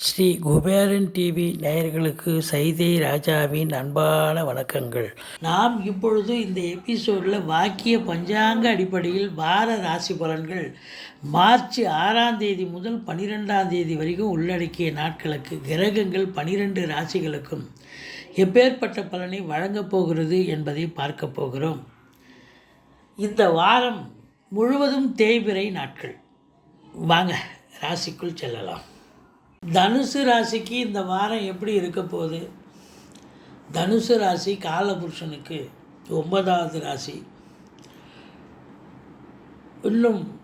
Sri Kuberan TV நேயர்களுக்கு சைதை ராஜாவின் அன்பான வணக்கங்கள். நாம் இப்பொழுது இந்த எபிசோடில் வாக்கிய பஞ்சாங்க அடிப்படையில் வார ராசி பலன்கள் மார்ச் ஆறாம் தேதி முதல் பன்னிரெண்டாம் தேதி வரைக்கும் உள்ளடக்கிய நாட்களுக்கு கிரகங்கள் பனிரெண்டு ராசிகளுக்கும் எப்பேற்பட்ட பலனை வழங்கப் போகிறது என்பதை பார்க்க போகிறோம். இந்த வாரம் முழுவதும் தேய்பிறை நாட்கள். வாங்க ராசிக்குள் செல்லலாம். தனுசு ராசிக்கு இந்த வாரம் எப்படி இருக்க போகுது? தனுசு ராசி காலபுருஷனுக்கு ஒன்பதாவது ராசி. இன்னும்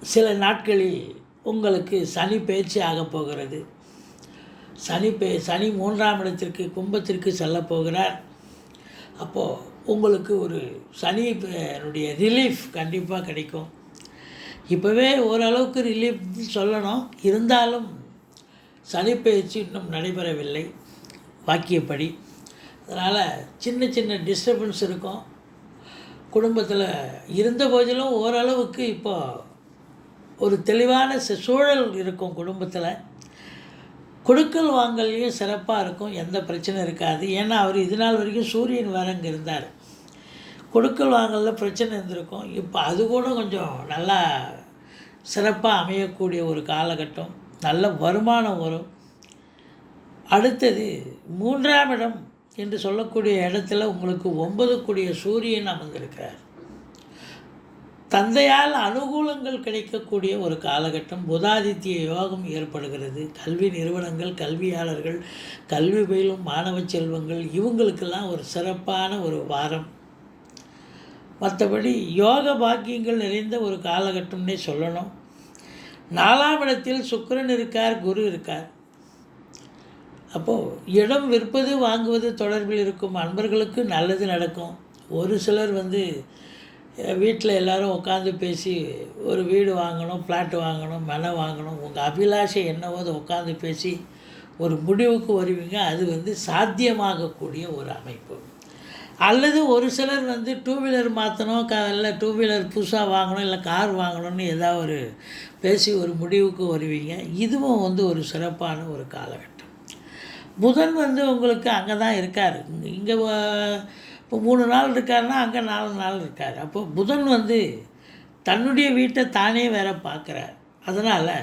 சில நாட்களில் உங்களுக்கு சனி பயிற்சி ஆகப் போகிறது. சனி பே சனி மூன்றாம் இடத்திற்கு கும்பத்திற்கு செல்ல போகிறார். அப்போது உங்களுக்கு ஒரு சனியினுடைய ரிலீஃப் கண்டிப்பாக கிடைக்கும். இப்போவே ஓரளவுக்கு ரிலீஃப் சொல்லணும். இருந்தாலும் சனிப்பயிற்சி இன்னும் நடைபெறவில்லை. வாக்கியப்படி. அதனால் சின்ன சின்ன டிஸ்டர்பன்ஸ் இருக்கும். குடும்பத்தில் இருந்த போதிலும் ஓரளவுக்கு இப்போ ஒரு தெளிவான சூழல் இருக்கும் குடும்பத்தில். கொடுக்கல் வாங்கல்லையும் சிறப்பாக இருக்கும். எந்த பிரச்சனையும் இருக்காது. ஏன்னா அவர் இது நாள் வரைக்கும் சூரியன் வேற இங்கே இருந்தார். கொடுக்கல் வாங்கலில் பிரச்சனை இருந்திருக்கும். இப்போ அது கூட கொஞ்சம் நல்லா சிறப்பாக அமையக்கூடிய ஒரு காலகட்டம். நல்ல வருமானம் வரும். அடுத்தது மூன்றாம் இடம் என்று சொல்லக்கூடிய இடத்துல உங்களுக்கு ஒன்பது கூடிய சூரியன் அமர்ந்திருக்கிறார். தந்தையால் அனுகூலங்கள் கிடைக்கக்கூடிய ஒரு காலகட்டம். புதாதித்ய யோகம் ஏற்படுகிறது. கல்வி நிறுவனங்கள் கல்வியாளர்கள் கல்வி பயிலும் மாணவ செல்வங்கள் இவங்களுக்கெல்லாம் ஒரு சிறப்பான ஒரு வாரம். மற்றபடி யோக பாக்கியங்கள் நிறைந்த ஒரு காலகட்டம்னே சொல்லணும். நாலாம் இடத்தில் சுக்கரன் இருக்கார் குரு இருக்கார். அப்போது இடம் விற்பது வாங்குவது தொடர்பில் இருக்கும் அன்பர்களுக்கு நல்லது நடக்கும். ஒரு சிலர் வந்து வீட்டில் எல்லாரும் உட்காந்து பேசி ஒரு வீடு வாங்கணும் ஃப்ளாட் வாங்கணும் மனை வாங்கணும் உங்கள் அபிலாஷை என்னவோ அதை உட்காந்து பேசி ஒரு முடிவுக்கு வருவீங்க. அது வந்து சாத்தியமாகக்கூடிய ஒரு அமைப்பு. அல்லது ஒரு சிலர் வந்து டூ வீலர் மாற்றணும் க இல்லை டூ வீலர் புதுசாக வாங்கணும் இல்லை கார் வாங்கணும்னு ஏதாவது ஒரு பேசி ஒரு முடிவுக்கு வருவீங்க. இதுவும் வந்து ஒரு சிறப்பான ஒரு காலகட்டம். புதன் வந்து உங்களுக்கு அங்கே தான் இருக்கார். இங்கே இப்போ மூணு நாள் இருக்காருன்னா அங்கே நாலு நாள் இருக்கார். அப்போ புதன் வந்து தன்னுடைய வீட்டை தானே வேற பார்க்குறார் அதனால்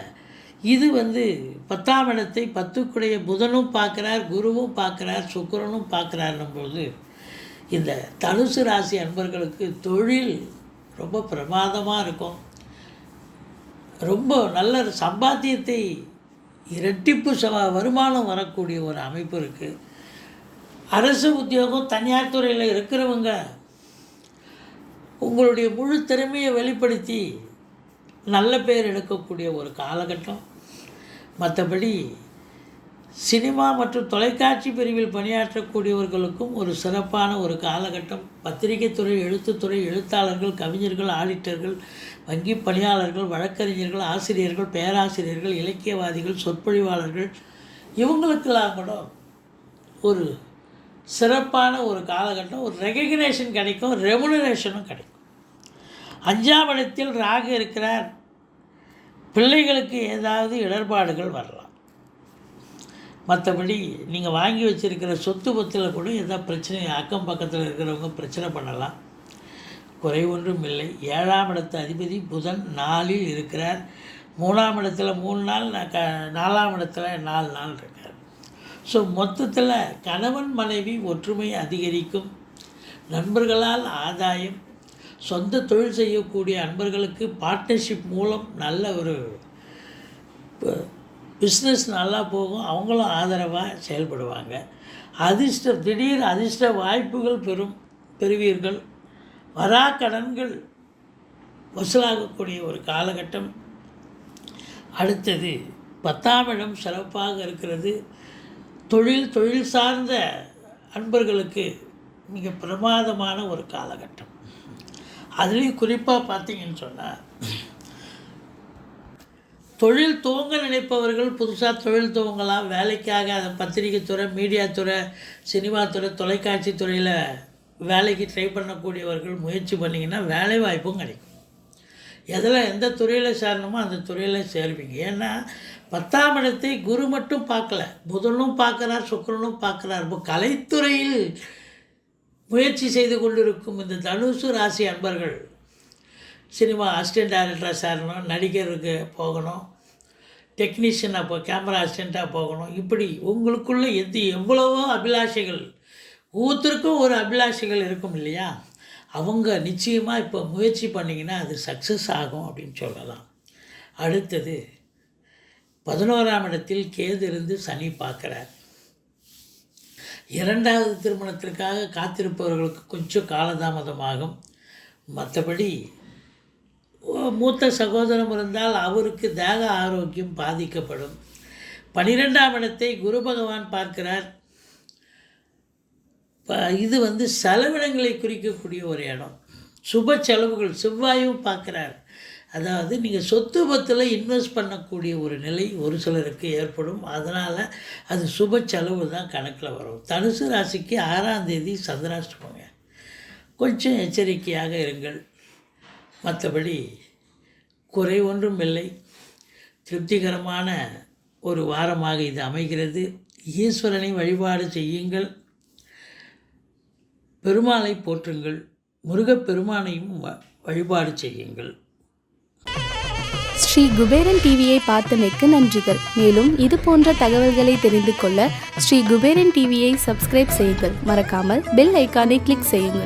இது வந்து பத்தாம் இடத்தை பத்துக்குடைய புதனும் பார்க்குறார் குருவும் பார்க்குறார் சுக்கரனும் பார்க்குறாருன்னும் போது இந்த தனுசு ராசி அன்பர்களுக்கு தொழில் ரொம்ப பிரமாதமாக இருக்கும். ரொம்ப நல்ல சம்பாத்தியத்தை இரட்டிப்பு ச வருமானம் வரக்கூடிய ஒரு அமைப்பு இருக்குது அரசு உத்தியோகம் தனியார் துறையில் இருக்கிறவங்க உங்களுடைய முழு திறமையை வெளிப்படுத்தி நல்ல பேர் எடுக்கக்கூடிய ஒரு காலகட்டம். மற்றபடி சினிமா மற்றும் தொலைக்காட்சி பிரிவில் பணியாற்றக்கூடியவர்களுக்கும் ஒரு சிறப்பான ஒரு காலகட்டம். பத்திரிகைத்துறை எழுத்துத்துறை எழுத்தாளர்கள் கவிஞர்கள் ஆடிட்டர்கள் வங்கி பணியாளர்கள் வழக்கறிஞர்கள் ஆசிரியர்கள் பேராசிரியர்கள் இலக்கியவாதிகள் சொற்பொழிவாளர்கள் இவங்களுக்கெல்லாம் கூட ஒரு சிறப்பான ஒரு காலகட்டம். ஒரு ரெகக்னேஷன் கிடைக்கும் ரெமுனரேஷனும் கிடைக்கும். அஞ்சாம் இடத்தில் ராகு இருக்கிறார். பிள்ளைகளுக்கு ஏதாவது இடர்பாடுகள் வரலாம். மற்றபடி நீங்கள் வாங்கி வச்சுருக்கிற சொத்து பத்தில் கூட எதாவது பிரச்சனை அக்கம் பக்கத்தில் இருக்கிறவங்க பிரச்சனை பண்ணலாம். குறை ஒன்றும் இல்லை. ஏழாம் இடத்து அதிபதி புதன் நாலில் இருக்கிறார். மூணாம் இடத்துல மூணு நாள் க நாலாம் இடத்துல நாலு நாள் இருக்கார். ஸோ மொத்தத்தில் கணவன் மனைவி ஒற்றுமை அதிகரிக்கும். நண்பர்களால் ஆதாயம். சொந்த தொழில் செய்யக்கூடிய அன்பர்களுக்கு பார்ட்னர்ஷிப் மூலம் நல்ல ஒரு பிஸ்னஸ் நல்லா போகும் அவங்களும் ஆதரவாக செயல்படுவாங்க. அதிர்ஷ்ட திடீர் அதிர்ஷ்ட வாய்ப்புகள் பெறும் பெறுவீர்கள். வரா கடன்கள் வசூலாகக்கூடிய ஒரு காலகட்டம். அடுத்தது பத்தாம் இடம் சிறப்பாக இருக்கிறது. தொழில் தொழில் சார்ந்த அன்பர்களுக்கு மிக பிரமாதமான ஒரு காலகட்டம். அதுலேயும் குறிப்பாக பார்த்தீங்கன்னு சொன்னால் தொழில் துவங்க நினைப்பவர்கள் புதுசாக தொழில் துவங்கலாம். வேலைக்காக அதை பத்திரிகை துறை மீடியா துறை சினிமா துறை தொலைக்காட்சி துறையில் வேலைக்கு ட்ரை பண்ணக்கூடியவர்கள் முயற்சி பண்ணிங்கன்னா வேலை வாய்ப்பும் கிடைக்கும். எதில் எந்த துறையில் சேரணுமோ அந்த துறையில் சேருவீங்க. ஏன்னா பத்தாம் இடத்தை குரு மட்டும் பார்க்கல. புதனும் பார்க்குறார் சுக்கிரனும் பார்க்குறார். இப்போ கலைத்துறையில் முயற்சி செய்து கொண்டிருக்கும் இந்த தனுசு ராசி அன்பர்கள் சினிமா அசிஸ்டன்ட் டைரக்டராக சேரணும் நடிகருக்கு போகணும். டெக்னீஷியனாக போ கேமரா அசிஸ்டண்ட்டாக போகணும். இப்படி உங்களுக்குள்ளே எது எவ்வளவோ அபிலாஷைகள் ஒவ்வொருத்தருக்கும் ஒரு அபிலாஷைகள் இருக்கும் இல்லையா? அவங்க நிச்சயமாக இப்போ முயற்சி பண்ணிங்கன்னா அது சக்ஸஸ் ஆகும் அப்படின்னு சொல்லலாம். அடுத்தது பதினோராம் இடத்தில் கேது இருந்து சனி பார்க்குறார். இரண்டாவது திருமணத்திற்காக காத்திருப்பவர்களுக்கு கொஞ்சம் காலதாமதமாகும். மற்றபடி மூத்த சகோதரம் இருந்தால் அவருக்கு தேக ஆரோக்கியம் பாதிக்கப்படும். பனிரெண்டாம் இடத்தை குரு பகவான் பார்க்கிறார். ப- இது வந்து செலவினங்களை குறிக்கக்கூடிய ஒரு இடம். சுப செலவுகள் செவ்வாயும் பார்க்குறார். அதாவது நீங்கள் சொத்து பத்தில் இன்வெஸ்ட் பண்ணக்கூடிய ஒரு நிலை ஒரு சிலருக்கு ஏற்படும். அதனால் அது சுப செலவு தான் கணக்கில் வரும். தனுசு ராசிக்கு ஆறாம் தேதி சந்திராஷ்டமங்க. கொஞ்சம் எச்சரிக்கையாக இருங்கள். மற்றபடி குறை ஒன்றும் இல்லை. திருப்திகரமான ஒரு வாரமாக இது அமைகிறது. ஈஸ்வரனை வழிபாடு செய்யுங்கள். பெருமாளை போற்றுங்கள். முருகப்பெருமானையும் வ- வழிபாடு செய்யுங்கள். ஸ்ரீ குபேரன் டிவியை பார்த்தமைக்கு நன்றிகள். மேலும் இது போன்ற தகவல்களை தெரிந்து கொள்ள ஸ்ரீ குபேரன் டிவியை சப்ஸ்கிரைப் செய்யுங்கள். மறக்காமல் பெல் ஐக்கானை கிளிக் செய்யுங்கள்.